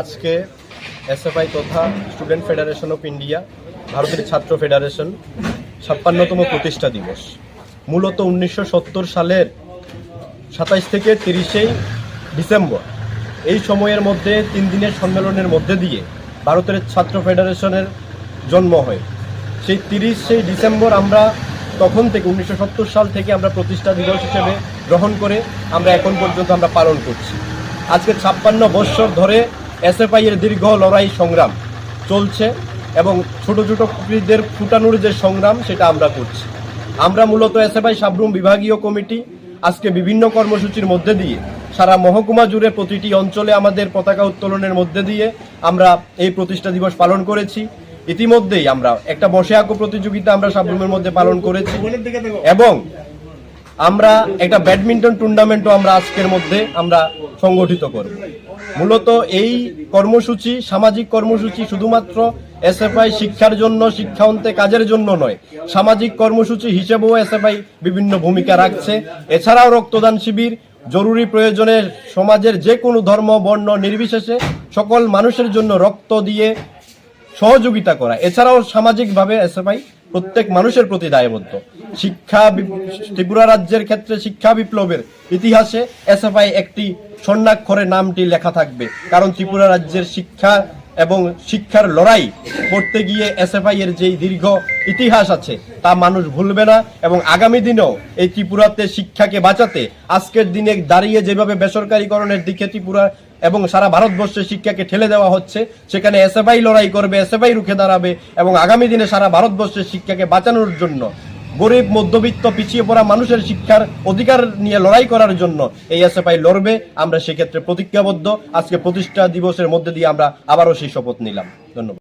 আজকে এসএফআই তথা student federation of India, ভারতের ছাত্র ফেডারেশন, ছাপ্পান্নতম প্রতিষ্ঠা দিবস। মূলত উনিশশো সত্তর সালের সাতাইশ থেকে তিরিশেই ডিসেম্বর। এই সময়ের মধ্যে, তিন দিনের সম্মেলনের মধ্যে দিয়ে ভারতের ছাত্র ফেডারেশনের জন্ম হয়। সেই তিরিশে ডিসেম্বর আমরা তখন থেকে, উনিশশো সত্তর সাল থেকে আমরা প্রতিষ্ঠা দিবস হিসেবে গ্রহণ করে আমরা এখন পর্যন্ত আমরা পালন করছি। আজকে ছাপ্পান্ন বৎসর ধরে এসএফআই এর দীর্ঘ লড়াই সংগ্রাম চলছে এবং ছোট ছোট কুকুরদের ফুটানোর যে সংগ্রাম সেটা আমরা করছি। আমরা মূলত এসএফআই সাবরুম বিভাগীয় কমিটি আজকে বিভিন্ন কর্মসূচির মধ্যে দিয়ে সারা মহকুমা জুড়ে প্রতিটি অঞ্চলে আমাদের পতাকা উত্তোলনের মধ্যে দিয়ে আমরা এই প্রতিষ্ঠা দিবস পালন করেছি। ইতিমধ্যেই আমরা একটা বসে আঁকো প্রতিযোগিতা আমরা সাবরুমের মধ্যে পালন করেছি। এবং আমরা একটা ব্যাডমিন্টন টুর্নামেন্টও আমরা আজকের মধ্যে আমরা সংগঠিত করব। মূলত এই কর্মসূচি সামাজিক কর্মসূচি শুধুমাত্র এসএফআই শিক্ষার জন্য শিক্ষান্তে কাজের জন্য নয়, সামাজিক কর্মসূচি হিসেবেও এসএফআই বিভিন্ন ভূমিকা রাখছে। এছাড়াও রক্তদান শিবির জরুরি প্রয়োজনে সমাজের যে কোনো ধর্ম, বর্ণ নির্বিশেষে সকল মানুষের জন্য রক্ত দিয়ে সহযোগিতা করা। এছাড়াও সামাজিকভাবে এসএফআই প্রত্যেক মানুষের প্রতি দায়বদ্ধ। শিক্ষা ত্রিপুরা রাজ্যের ক্ষেত্রে শিক্ষা বিপ্লবের ইতিহাসে এসএফআই একটি স্বর্ণাক্ষরে নামটি লেখা থাকবে। কারণ ত্রিপুরা রাজ্যের শিক্ষা এবং শিক্ষার লড়াই করতে গিয়ে এসএফআই এর যেই দীর্ঘ ইতিহাস আছে, তা মানুষ ভুলবে না এবং আগামী দিনেও এই ত্রিপুরাতে শিক্ষাকে বাঁচাতে আজকের দিনে দাঁড়িয়ে যেভাবে বেসরকারীকরণের দিকে ত্রিপুরা এবং সারা ভারতবর্ষে শিক্ষাকে ঠেলে দেওয়া হচ্ছে, সেখানে এসএফআই লড়াই করবে এসএফআই রুখে দাঁড়াবে এবং আগামী দিনে সারা ভারতবর্ষের শিক্ষাকে বাঁচানোর জন্য গরিব, মধ্যবিত্ত, পিছিয়ে পড়া মানুষের শিক্ষার অধিকার নিয়ে লড়াই করার জন্য এই এসএফআই লড়বে। আমরা সেক্ষেত্রে প্রতিজ্ঞাবদ্ধ। আজকে প্রতিষ্ঠা দিবসের মধ্যে দিয়ে আমরা আবারও সেই শপথ নিলাম। ধন্যবাদ।